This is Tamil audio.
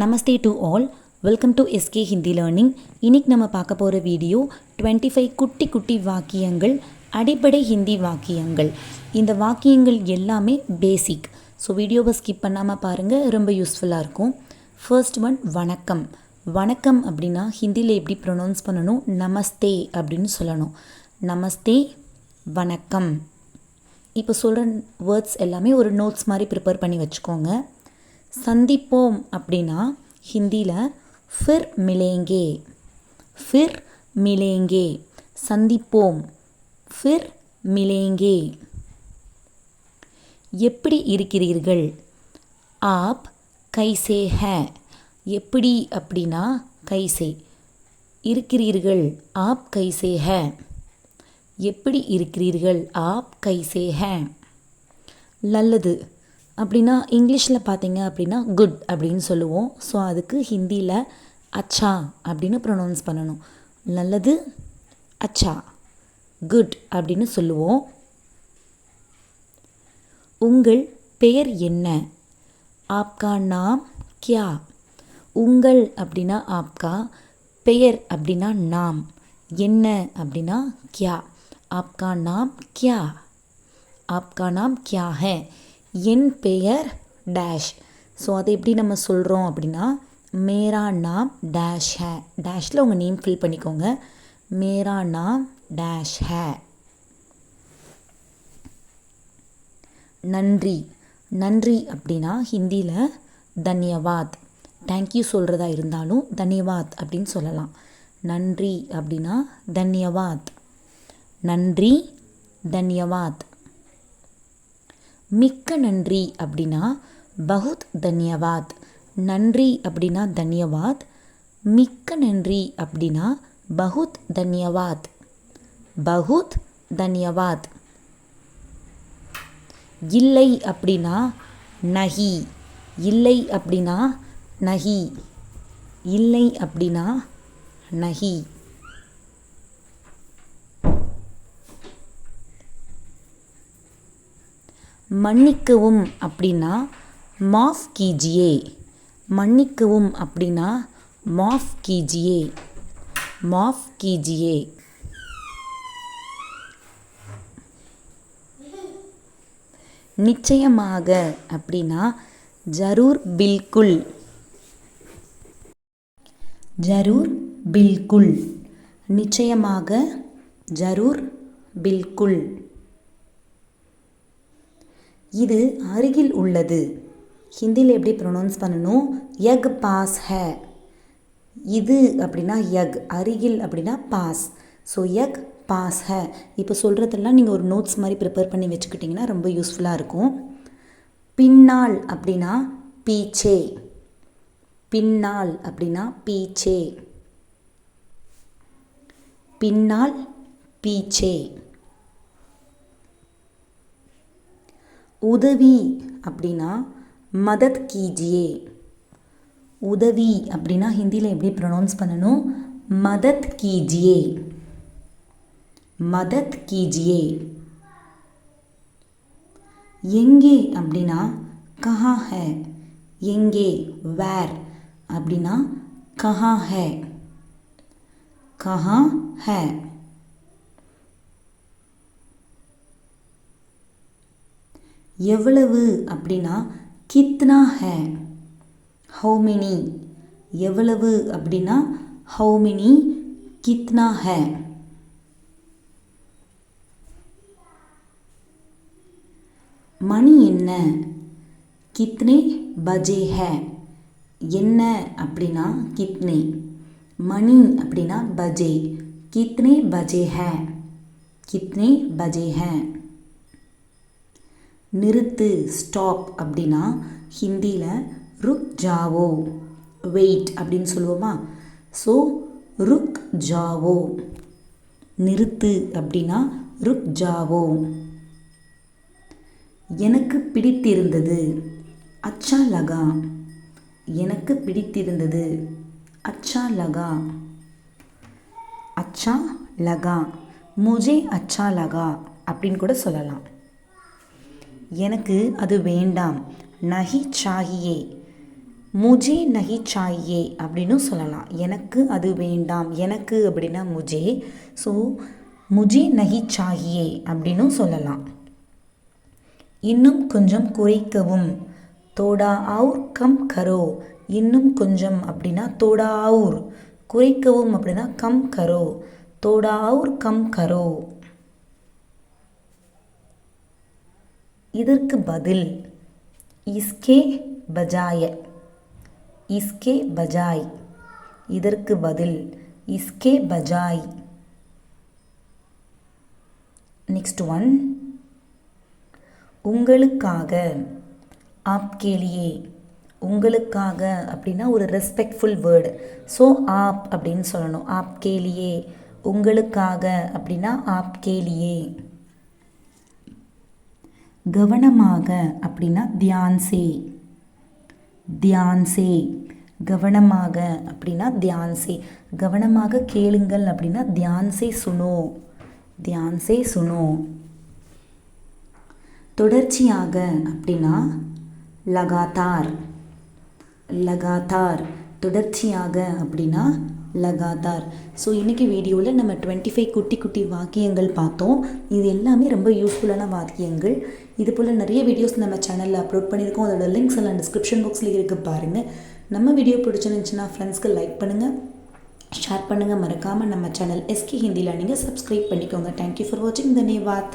Namaste to all welcome to SK Hindi learning இன்னைக்கு நம்ம பார்க்க போகிற வீடியோ 25 ஃபைவ் குட்டி குட்டி வாக்கியங்கள் அடிப்படை ஹிந்தி வாக்கியங்கள். இந்த வாக்கியங்கள் எல்லாமே பேசிக் ஸோ வீடியோவை ஸ்கிப் பண்ணாமல் பாருங்கள் ரொம்ப யூஸ்ஃபுல்லாக இருக்கும். ஃபர்ஸ்ட் ஒன் வணக்கம். வணக்கம் அப்படின்னா ஹிந்தியில் எப்படி ப்ரொனவுன்ஸ் பண்ணணும்? நமஸ்தே அப்படின்னு சொல்லணும். நமஸ்தே வணக்கம். இப்போ சொல்கிற வேர்ட்ஸ் எல்லாமே ஒரு நோட்ஸ் மாதிரி ப்ரிப்பேர் பண்ணி வச்சுக்கோங்க. சந்திப்போம் அப்படின்னா ஹிந்தியில் ஃபிர் மிலேங்கே. ஃபிர் மிலேங்கே. சந்திப்போம். ஃபிர் மிலேங்கே. எப்படி இருக்கிறீர்கள்? ஆப் கைசே ஹே. எப்படி அப்படின்னா கைசே இருக்கிறீர்கள் ஆப் கைசே ஹே. எப்படி இருக்கிறீர்கள் ஆப் கைசே ஹே. நல்லது. அப்படின்னா இங்கிலீஷில் பார்த்தீங்க அப்படின்னா குட் அப்படின்னு சொல்லுவோம். ஸோ அதுக்கு ஹிந்தியில் அச்சா அப்படின்னு ப்ரொனவுன்ஸ் பண்ணணும். நல்லது அச்சா குட் அப்படின்னு சொல்லுவோம். உங்கள் பெயர் என்ன? ஆப்கா நாம் கியா. உங்கள் அப்படின்னா ஆப்கா பெயர் அப்படின்னா நாம். என்ன அப்படின்னா கியா. ஆப்கா நாம் கியா. ஆப்கா நாம் கியா ஹே. என் பெயர் டேஷ். ஸோ அதை எப்படி நம்ம சொல்கிறோம் அப்படின்னா மேரா நாம் டேஷ் ஹே. டேஷில் உங்கள் நேம் ஃபில் பண்ணிக்கோங்க. மேரா நாம் டேஷ் ஹே. நன்றி. நன்றி அப்படின்னா ஹிந்தியில் தன்யவாத். தேங்க்யூ சொல்கிறதா இருந்தாலும் தன்யவாத் அப்படின்னு சொல்லலாம். நன்றி அப்படின்னா தன்யவாத். நன்றி தன்யவாத். மிக்க நன்றி அப்படின்னா பகுத் தன்யவாத். நன்றி அப்படின்னா தன்யவாத். மிக்க நன்றி அப்படின்னா பகுத் தன்யவாத். பகுத் தன்யவாத். இல்லை அப்படின்னா நஹி இல்லை அப்படின்னா நஹி இல்லை அப்படின்னா நஹி மன்னிக்கவும் அப்படின்னா மாஃப் கீஜியே. மன்னிக்கவும் அப்படின்னா மாஃப் கீஜியே. மாஃப் கீஜியே. நிச்சயமாக அப்படின்னா ஜரூர் பில்குல். ஜரூர் பில்குல். நிச்சயமாக ஜரூர் பில்குல். இது அருகில் உள்ளது. ஹிந்தியில் எப்படி ப்ரொனவுன்ஸ் பண்ணணும்? யக் பாஸ் ஹ. இது அப்படின்னா யக் அருகில் அப்படின்னா பாஸ். ஸோ யக் பாஸ் ஹ. இப்போ சொல்கிறதெல்லாம் நீங்கள் ஒரு நோட்ஸ் மாதிரி ப்ரிப்பேர் பண்ணி வச்சுக்கிட்டிங்கன்னா ரொம்ப யூஸ்ஃபுல்லாக இருக்கும். பின்னால் அப்படின்னா பீச்சே. பின்னால் அப்படின்னா பீச்சே. பின்னால் பீச்சே. உதவி அப்படின்னா மதத் கீஜியே உதவி அப்படின்னா ஹிந்தியில் எப்படி ப்ரொனவுன்ஸ் பண்ணணும்? மதத் கீஜியே மதத் கீஜியே எங்கே அப்படின்னா கஹா ஹே. எங்கே? வேர். அப்படின்னா கஹா ஹே. கஹா ஹே. எவ்வளவு அப்படின்னா கித்னா ஹே? ஹவு மெனி எவ்வளவு அப்படின்னா ஹவு மெனி கித்னா ஹே? மணி என்ன? கித்னே பஜே ஹே. என்ன அப்படின்னா கித்னே. மணி அப்படின்னா பஜே. கித்னே பஜே ஹே. கித்னே பஜே ஹே. நிறுத்து ஸ்டாப் அப்படின்னா ஹிந்தியில் ருக் ஜாவோ வெயிட் அப்படின்னு சொல்லுவோமா? ஸோ ருக் ஜாவோ நிறுத்து அப்படின்னா ருக் ஜாவோ. எனக்கு பிடித்திருந்தது அச்சா லகா. எனக்கு பிடித்திருந்தது அச்சா லகா. அச்சா லகா. முஜே அச்சா லகா அப்படின்னு கூட சொல்லலாம். எனக்கு அது வேண்டாம். நஹி சாகியே. முஜே நகி சாயே அப்படின்னு சொல்லலாம். எனக்கு அது வேண்டாம். எனக்கு அப்படின்னா முஜே. ஸோ முஜே நஹி சாகியே அப்படின்னும் சொல்லலாம். இன்னும் கொஞ்சம் குறைக்கவும். தோடா அவுர் கம் கரோ. இன்னும் கொஞ்சம் அப்படின்னா தோடா அவுர் குறைக்கவும் அப்படின்னா கம் கரோ. தோடா அவுர் கம் கரோ. இதற்கு பதில் இஸ்கே பஜாய. இஸ்கே பஜாய். இதற்கு பதில் இஸ்கே பஜாய். நெக்ஸ்ட் ஒன் உங்களுக்காக ஆப்கேலியே உங்களுக்காக அப்படின்னா ஒரு ரெஸ்பெக்ட்ஃபுல் வேர்டு ஸோ ஆப் அப்படின்னு சொல்லணும். ஆப்கேலியே உங்களுக்காக அப்படின்னா ஆப்கேலியே கவனமாக அப்படின்னா தியான்சே தியான்சே கவனமாக அப்படின்னா தியான்சே கவனமாக கேளுங்கள் அப்படின்னா தியான்சே சுனோ. தியான்சே சுனோ. தொடர்ச்சியாக அப்படின்னா லகாத்தார் லகாத்தார் தொடர்ச்சியாக அப்படின்னா லகாத்தார் ஸோ இன்றைக்கி வீடியோவில் நம்ம டுவெண்ட்டி ஃபைவ் குட்டி குட்டி வாக்கியங்கள் பார்த்தோம். இது எல்லாமே ரொம்ப யூஸ்ஃபுல்லான வாக்கியங்கள். இது போல் நிறைய வீடியோஸ் நம்ம சேனலில் அப்லோட் பண்ணியிருக்கோம். அதோட லிங்க்ஸ் எல்லாம் டிஸ்கிரிப்ஷன் பாக்ஸில் இருக்குது பாருங்கள் நம்ம வீடியோ பிடிச்சிருந்துச்சுன்னா ஃப்ரெண்ட்ஸ்க்கு லைக் பண்ணுங்கள் ஷேர் பண்ணுங்கள் மறக்காமல் நம்ம சேனல் எஸ்கே ஹிந்தியில் நீங்கள் சப்ஸ்கிரைப் பண்ணிக்கோங்க. தேங்க்யூ ஃபார் வாட்சிங் தன்யவாத்.